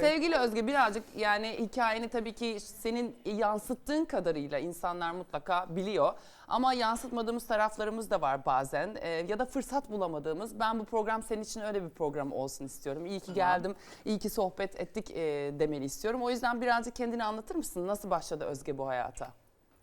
Sevgili Özge birazcık yani hikayeni tabii ki senin yansıttığın kadarıyla insanlar mutlaka biliyor. Ama yansıtmadığımız taraflarımız da var bazen Ee, ya da fırsat bulamadığımız. Ben bu program senin için öyle bir program olsun istiyorum. İyi ki geldim, iyi ki sohbet ettik e, demeni istiyorum. O yüzden birazcık kendini anlatır mısın? Nasıl başladı Özge bu hayata?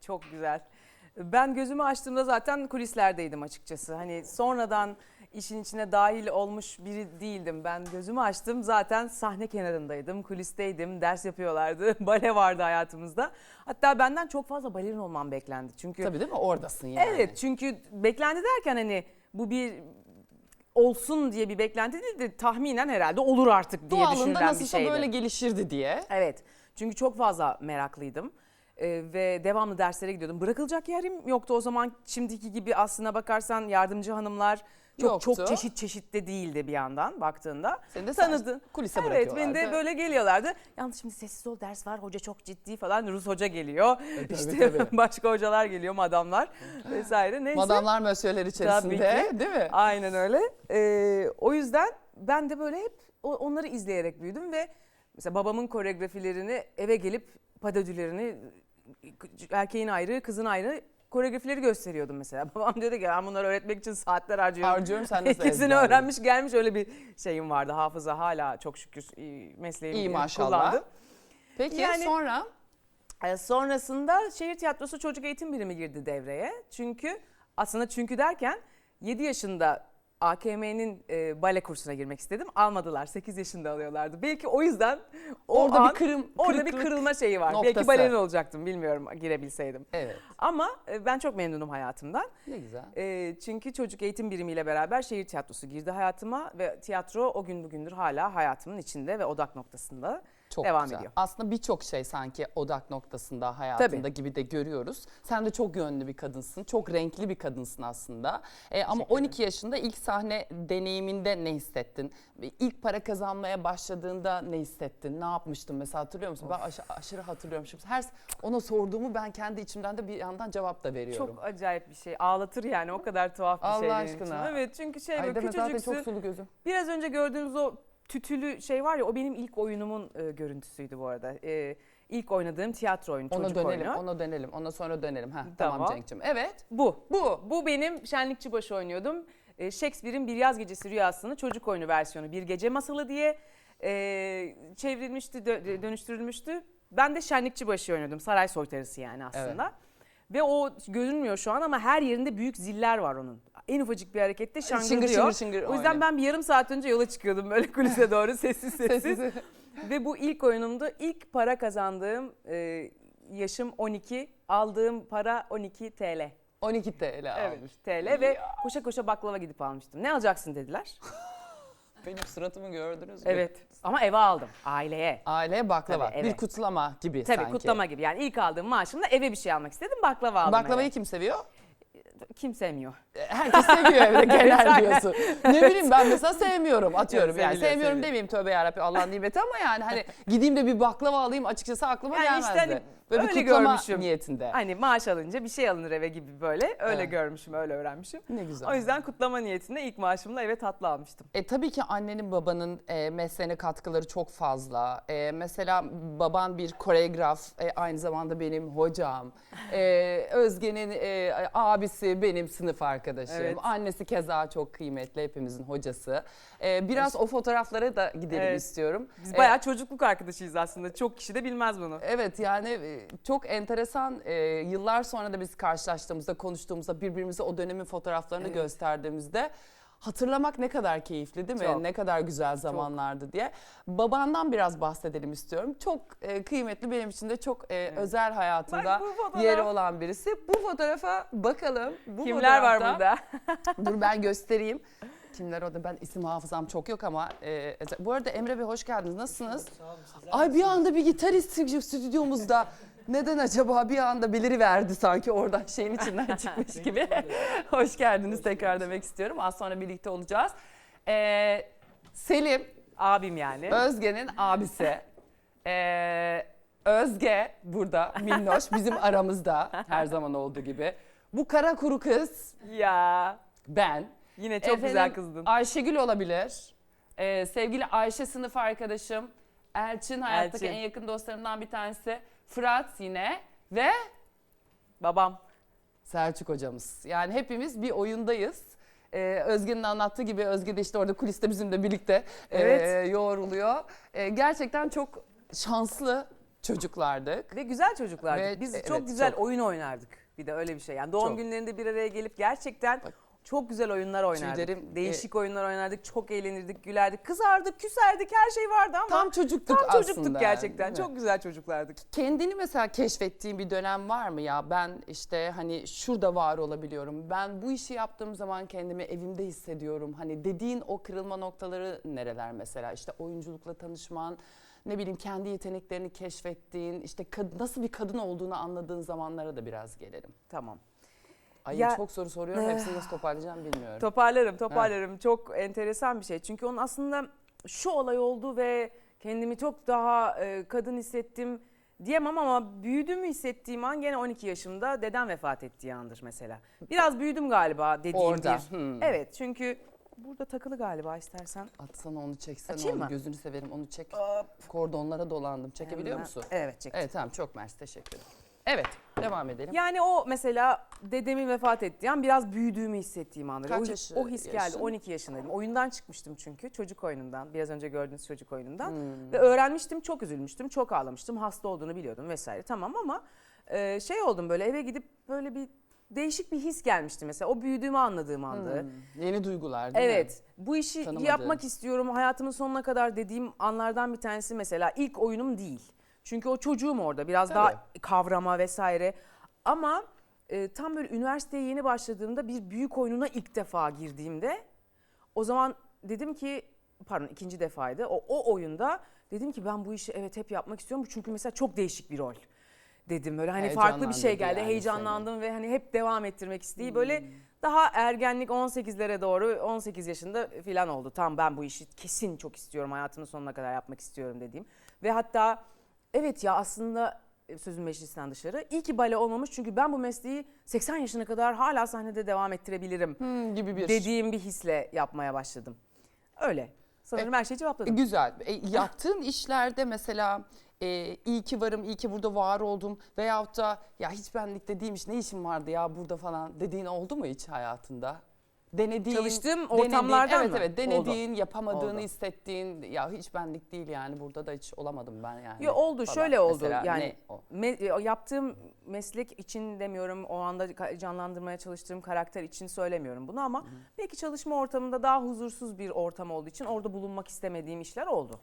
Çok güzel. Ben gözümü açtığımda zaten kulislerdeydim açıkçası. Hani sonradan işin içine dahil olmuş biri değildim. Ben gözümü açtım zaten sahne kenarındaydım, kulisteydim, ders yapıyorlardı, bale vardı hayatımızda. Hatta benden çok fazla balerin olmam beklendi. Çünkü Tabii değil mi? Oradasın yani. Evet çünkü beklendi derken hani bu bir olsun diye bir beklenti değil de tahminen herhalde olur artık diye Doğalında düşünülen bir nasılsa şeydi. böyle gelişirdi diye. Evet. Çünkü çok fazla meraklıydım. Ee, ve devamlı derslere gidiyordum. Bırakılacak yerim yoktu o zaman şimdiki gibi aslına bakarsan yardımcı hanımlar çok Yoktu. çok çeşit çeşit de değildi bir yandan baktığında. Seni de Tanıdın. kulise Evet bırakıyorlardı. beni de böyle geliyorlardı. Yalnız şimdi sessiz ol ders var hoca çok ciddi falan Rus hoca geliyor. tabii, işte tabii. başka hocalar geliyor madamlar vesaire neyse. Madamlar mösyöler içerisinde Tabii değil mi? Aynen öyle. Ee, o yüzden ben de böyle hep o- onları izleyerek büyüdüm ve mesela babamın koreografilerini eve gelip padödülerini erkeğin ayrı, kızın ayrı koreografileri gösteriyordum mesela. Babam diyordu ki ben bunları öğretmek için saatler harcıyorum. Harcıyorum sen nasıl İkisini ezberledin? öğrenmiş gelmiş öyle bir şeyim vardı. Hafıza hala çok şükür e, mesleğimi İyi e, maşallah. kullandım. Peki Yani- sonra? Ee, Sonrasında şehir tiyatrosu çocuk eğitim birimi girdi devreye. Çünkü aslında çünkü derken 7 yaşında AKM'nin e, bale kursuna girmek istedim. Almadılar. 8 yaşında alıyorlardı. Belki o yüzden o Orada an- bir kırım, orada bir kırılma şeyi var. noktası. Belki balerin olacaktım bilmiyorum girebilseydim. Evet. Ama e, ben çok memnunum hayatımdan. Ne güzel. E, çünkü çocuk eğitim birimiyle beraber şehir tiyatrosu girdi hayatıma ve tiyatro o gün bugündür hala hayatımın içinde ve odak noktasında Çok devam güzel. ediyor. Aslında birçok şey sanki odak noktasında hayatında gibi de görüyoruz. Sen de çok yönlü bir kadınsın. Çok renkli bir kadınsın aslında. Ee, ama Teşekkür ederim. 12 yaşında ilk sahne deneyiminde ne hissettin? İlk para kazanmaya başladığında ne hissettin? Ne yapmıştın mesela hatırlıyor musun? Ben aş- aşırı hatırlıyorum. Şimdi her ona sorduğumu ben kendi içimden de bir yandan cevap da veriyorum. Çok acayip bir şey. Ağlatır yani o kadar tuhaf bir Allah şey benim için. aşkına. Evet çünkü şey Ay böyle deme zaten küçücüksün. çok sulu gözüm. Biraz önce gördüğünüz o tütülü şey var ya o benim ilk oyunumun e, görüntüsüydü bu arada. E, ilk oynadığım tiyatro oyunu, Ona çocuk dönelim, oyunu. ona dönelim. Ona sonra dönelim. Heh, tamam. Tamam. Cenk'cim. Evet. Bu. Bu. Bu benim Şenlikçi Başı oynuyordum. E, Shakespeare'in Bir Yaz Gecesi Rüyası'nı çocuk oyunu versiyonu Bir Gece Masalı diye e, çevrilmişti, dö- dönüştürülmüştü. Ben de Şenlikçi Başı oynuyordum. Saray soytarısı yani aslında. Ve o görünmüyor şu an ama her yerinde büyük ziller var onun. En ufacık bir harekette şangırdıyor. şıngır şıngır o yüzden oynuyor. ben bir yarım saat önce yola çıkıyordum böyle kulise doğru sessiz sessiz. Ve bu ilk oyunumdu. İlk para kazandığım e, yaşım 12, aldığım para 12 TL. 12 TL Evet almış. TL ve koşa koşa baklava gidip almıştım. Ne alacaksın dediler. Benim suratımı gördünüz mü? Evet ama eve aldım aileye. Aileye baklava. Tabii, Bir kutlama gibi Tabii sanki. kutlama gibi yani ilk aldığım maaşımla eve bir şey almak istedim baklava aldım Baklavayı eve. kim seviyor? Kim sevmiyor? Herkes seviyor evde genel diyorsun. Ne bileyim ben mesela sevmiyorum atıyorum yani. seviliyor, Sevmiyorum seviliyor. demeyeyim tövbe yarabbim Allah'ın nimeti ama yani hani gideyim de bir baklava alayım açıkçası aklıma Yani gelmezdi. işte hani Böyle bir öyle kutlama görmüşüm. niyetinde. Hani maaş alınca bir şey alınır eve gibi böyle öyle Evet. görmüşüm öyle öğrenmişim. Ne güzel. O yüzden kutlama niyetinde ilk maaşımla eve tatlı almıştım. E, tabii ki annenin babanın e, mesleğine katkıları çok fazla. E, mesela baban bir koreograf, e, aynı zamanda benim hocam. E, Özge'nin e, abisi benim sınıf arkadaşım. Evet. Annesi keza çok kıymetli, hepimizin hocası. E, biraz o fotoğraflara da gidelim Evet. istiyorum. Biz E, bayağı çocukluk arkadaşıyız aslında. Çok kişi de bilmez bunu. Evet yani e, çok enteresan e, yıllar sonra da biz karşılaştığımızda konuştuğumuzda birbirimize o dönemin fotoğraflarını gösterdiğimizde hatırlamak ne kadar keyifli değil mi? Çok. Ne kadar güzel zamanlardı diye. Babandan biraz bahsedelim istiyorum. Çok e, kıymetli benim için de çok e, özel hayatımda Bak yeri olan birisi. Bu fotoğrafa bakalım. Bu Kimler var fotoğrafta- burada? Dur ben göstereyim. Kimler orada ben isim hafızam çok yok ama e, bu arada Emre Bey hoş geldiniz. Nasılsınız? Ay bir anda bir gitarist stüdyomuzda. Neden acaba bir anda beliri verdi sanki oradan şeyin içinden çıkmış gibi. hoş geldiniz tekrar demek istiyorum. Az sonra birlikte olacağız. Ee, Selim, Abim yani. Özge'nin abisi. Ee, Özge burada minnoş bizim aramızda her zaman olduğu gibi. Bu kara kuru kız ya ben. yine çok Efendim, güzel kızdın. Ayşegül olabilir. Ee, sevgili Ayşe sınıf arkadaşım. Elçin hayattaki Elçin. en yakın dostlarımdan bir tanesi. Fırat yine ve Babam. Selçuk hocamız. Yani hepimiz bir oyundayız. Ee, Özge'nin anlattığı gibi Özge de işte orada kuliste bizimle birlikte Evet. e, yoğruluyor. E, gerçekten çok şanslı çocuklardık. Ve güzel çocuklardık. Ve- Biz evet, çok güzel çok. oyun oynardık. Bir de öyle bir şey. Yani doğum Çok. günlerinde bir araya gelip gerçekten Bak. Çok güzel oyunlar oynardık. Tüylerim, Değişik oyunlar oynardık. Çok eğlenirdik, gülerdik. Kızardık, küserdik. Her şey vardı ama Tam çocuktuk tam aslında. gerçekten. değil mi? Çok güzel çocuklardık. Kendini mesela keşfettiğin bir dönem var mı ya? Ben işte hani şurada var olabiliyorum. Ben bu işi yaptığım zaman kendimi evimde hissediyorum. Hani dediğin o kırılma noktaları nereler mesela? İşte oyunculukla tanışman, ne bileyim kendi yeteneklerini keşfettiğin, işte kad- nasıl bir kadın olduğunu anladığın zamanlara da biraz gelelim. Tamam. Ay Ya- çok soru soruyorum. Eh. Hepsini nasıl toparlayacağım bilmiyorum. Toparlarım, toparlarım. Çok enteresan bir şey. Çünkü onun aslında şu olay oldu ve kendimi çok daha e, kadın hissettim diyemem ama büyüdüğümü hissettiğim an gene 12 yaşımda dedem vefat ettiği andır mesela. Biraz büyüdüm galiba dediğim Orada. bir. Hmm. Evet çünkü burada takılı galiba istersen. Atsana onu çeksene Açayım onu. mı? Gözünü severim onu çek. Kordonlara dolandım. Çekebiliyor Hemen- musun? Evet çek. Evet tamam çok mersi teşekkür ederim. Evet devam edelim. Yani o mesela dedemin vefat ettiği an biraz büyüdüğümü hissettiğim andır. Kaç o, yaşı- o his geldi. yaşın? 12 yaşındaydım. Oyundan çıkmıştım çünkü çocuk oyunundan. Biraz önce gördüğünüz çocuk oyunundan. Hmm. Ve öğrenmiştim, çok üzülmüştüm, çok ağlamıştım. Hasta olduğunu biliyordum vesaire. Tamam ama e, şey oldum böyle eve gidip böyle bir değişik bir his gelmişti mesela. O büyüdüğümü anladığım andı. Hmm, Yeni duygular değil mi? Evet. Bu işi Tanımadığın. yapmak istiyorum hayatımın sonuna kadar dediğim anlardan bir tanesi mesela ilk oyunum değil. Çünkü o çocuğum orada biraz Tabii. daha kavrama vesaire. Ama e, tam böyle üniversiteye yeni başladığımda bir büyük oyununa ilk defa girdiğimde o zaman dedim ki pardon ikinci defaydı. O, o oyunda dedim ki ben bu işi evet hep yapmak istiyorum. Çünkü mesela çok değişik bir rol dedim böyle hani farklı bir şey geldi. yani Heyecanlandım ve hani hep devam ettirmek isteği böyle daha ergenlik 18'lere doğru 18 yaşında falan oldu. Tam ben bu işi kesin çok istiyorum hayatımın sonuna kadar yapmak istiyorum dediğim. Ve hatta evet ya aslında e, sözün meclisinden dışarı iyi ki bale olmamış çünkü ben bu mesleği 80 yaşına kadar hala sahnede devam ettirebilirim Hmm, gibi bir. dediğim bir hisle yapmaya başladım. Öyle. Sanırım her şeyi E, cevapladım. güzel. E, yaptığın işlerde mesela e, iyi ki varım, iyi ki burada var oldum veyahut da ya hiç benlikte değilmiş ne işim vardı ya burada falan dediğin oldu mu hiç hayatında? Denediğin, Çalıştığım denediğin- ortamlardan evet, mı? Evet denediğin, yapamadığını Oldu. hissettiğin ya hiç benlik değil yani burada da hiç olamadım ben yani. Yo, oldu falan. şöyle oldu Mesela yani me- o yaptığım meslek için demiyorum o anda canlandırmaya çalıştığım karakter için söylemiyorum bunu ama belki çalışma ortamında daha huzursuz bir ortam olduğu için orada bulunmak istemediğim işler oldu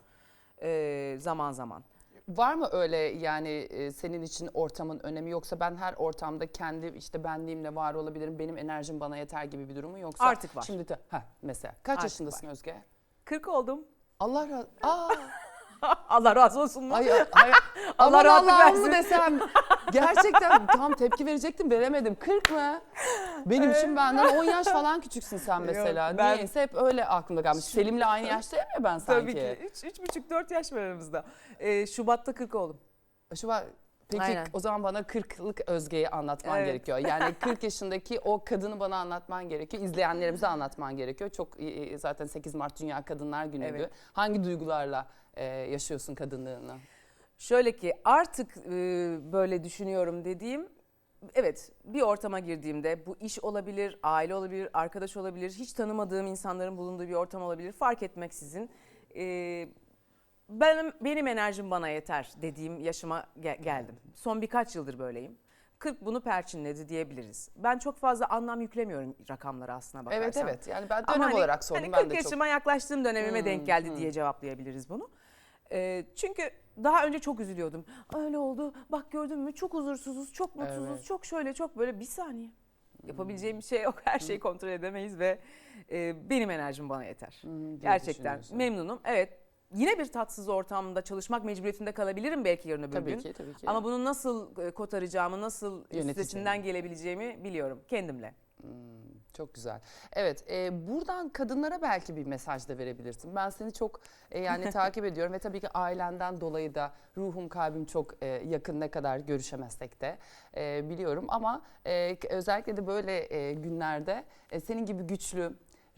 Ee, zaman zaman. Var mı öyle yani e, senin için ortamın önemi yoksa ben her ortamda kendi işte benliğimle var olabilirim benim enerjim bana yeter gibi bir durumu yoksa Artık var. Şimdi de, heh, mesela kaç Artık yaşındasın Özge? 40 oldum. Allah razı Aa, Allah razı olsun mu? ay, ay, Allah aman rahatlık Allah'ım mı versin. desem gerçekten tam tepki verecektim veremedim 40 mı? Benim için benden 10 yaş falan küçüksün sen mesela. Yok, ben- Niyeyse hep öyle aklımda kalmış. Selim'le aynı yaştayım ya ben sanki. Tabii ki. 3 üç, buçuk 4 yaş var aramızda. Ee, Şubat'ta 40 oldum. Şu var. Peki Aynen. o zaman bana 40'lık Özge'yi anlatman Evet. gerekiyor. Yani 40 yaşındaki o kadını bana anlatman gerekiyor. İzleyenlerimize anlatman gerekiyor. Çok zaten 8 Mart Dünya Kadınlar Günü'ydü. Evet. Hangi duygularla e, yaşıyorsun kadınlığını? Şöyle ki artık e, böyle düşünüyorum dediğim evet bir ortama girdiğimde bu iş olabilir, aile olabilir, arkadaş olabilir, hiç tanımadığım insanların bulunduğu bir ortam olabilir fark etmeksizin e, benim benim enerjim bana yeter dediğim yaşıma ge- geldim. Son birkaç yıldır böyleyim. 40 bunu perçinledi diyebiliriz. Ben çok fazla anlam yüklemiyorum rakamlara aslına bakarsan. Evet evet. Yani ben Ama dönem hani- olarak sordum. hani ben 40 de çok. yaşıma yaklaştığım dönemime Hmm, denk geldi hmm. diye cevaplayabiliriz bunu. Ee, çünkü daha önce çok üzülüyordum. Öyle oldu. Bak gördün mü çok huzursuzuz, çok mutsuzuz, Evet. çok şöyle, çok böyle. Bir saniye. Yapabileceğim bir şey yok. Her şeyi kontrol edemeyiz ve e, benim enerjim bana yeter. Hmm, diye Gerçekten düşünüyorsun. memnunum. Evet. Yine bir tatsız ortamda çalışmak mecburiyetinde kalabilirim belki yarın öbür Tabii gün. ki tabii ki. Ama bunu nasıl e, kotaracağımı, nasıl üstesinden gelebileceğimi biliyorum kendimle. Hmm, çok güzel. Evet, e, buradan kadınlara belki bir mesaj da verebilirsin. Ben seni çok e, yani takip ediyorum ve tabii ki ailenden dolayı da ruhum kalbim çok e, yakın ne kadar görüşemezsek de e, biliyorum. Ama e, özellikle de böyle e, günlerde e, senin gibi güçlü,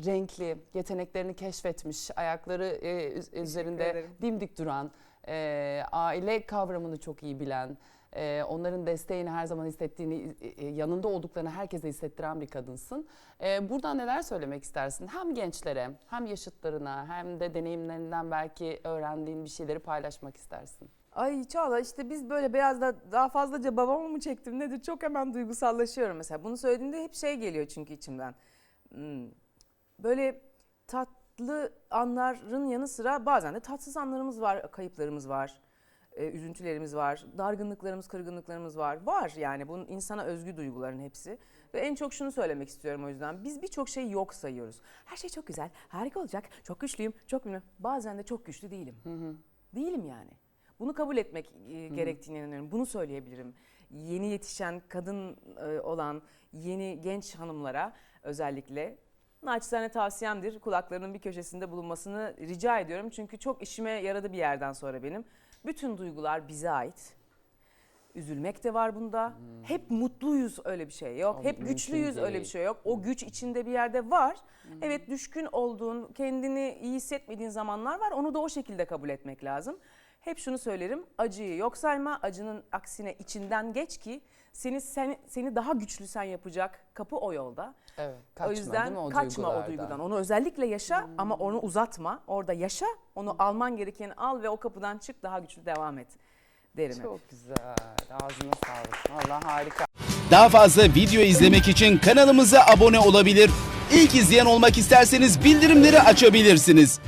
renkli, yeteneklerini keşfetmiş, ayakları e, üz- üzerinde ederim. dimdik duran e, aile kavramını çok iyi bilen, e, onların desteğini her zaman hissettiğini, e, yanında olduklarını herkese hissettiren bir kadınsın. E, buradan neler söylemek istersin? Hem gençlere, hem yaşıtlarına, hem de deneyimlerinden belki öğrendiğin bir şeyleri paylaşmak istersin. Ay Çağla işte biz böyle biraz da daha fazlaca babamı mı çektim nedir çok hemen duygusallaşıyorum mesela. Bunu söylediğimde hep şey geliyor çünkü içimden. Hmm, Böyle tatlı anların yanı sıra bazen de tatsız anlarımız var, kayıplarımız var, e, üzüntülerimiz var, dargınlıklarımız, kırgınlıklarımız var. Var yani bunun insana özgü duyguların hepsi. Ve en çok şunu söylemek istiyorum o yüzden. Biz birçok şeyi yok sayıyoruz. Her şey çok güzel, harika olacak, çok güçlüyüm, çok bilmem. Bazen de çok güçlü değilim. Değilim yani. Bunu kabul etmek e, gerektiğine inanıyorum. Bunu söyleyebilirim. Yeni yetişen kadın e, olan yeni genç hanımlara özellikle naçizane tavsiyemdir. Kulaklarının bir köşesinde bulunmasını rica ediyorum. Çünkü çok işime yaradı bir yerden sonra benim. Bütün duygular bize ait. Üzülmek de var bunda. Hep mutluyuz öyle bir şey yok. O Hep güçlüyüz öyle bir değil. şey yok. O güç içinde bir yerde var. Evet düşkün olduğun, kendini iyi hissetmediğin zamanlar var. Onu da o şekilde kabul etmek lazım. Hep şunu söylerim. Acıyı yok sayma. Acının aksine içinden geç ki seni seni, seni daha güçlü sen yapacak kapı o yolda. Evet, kaçma o yüzden o kaçma o duygulardan? duygudan. Onu özellikle yaşa ama onu uzatma. Orada yaşa. Onu alman gerekeni al ve o kapıdan çık daha güçlü devam et derim hep. Çok güzel. Ağzına sağlık. Vallahi harika. Daha fazla video izlemek için kanalımıza abone olabilir. İlk izleyen olmak isterseniz bildirimleri açabilirsiniz.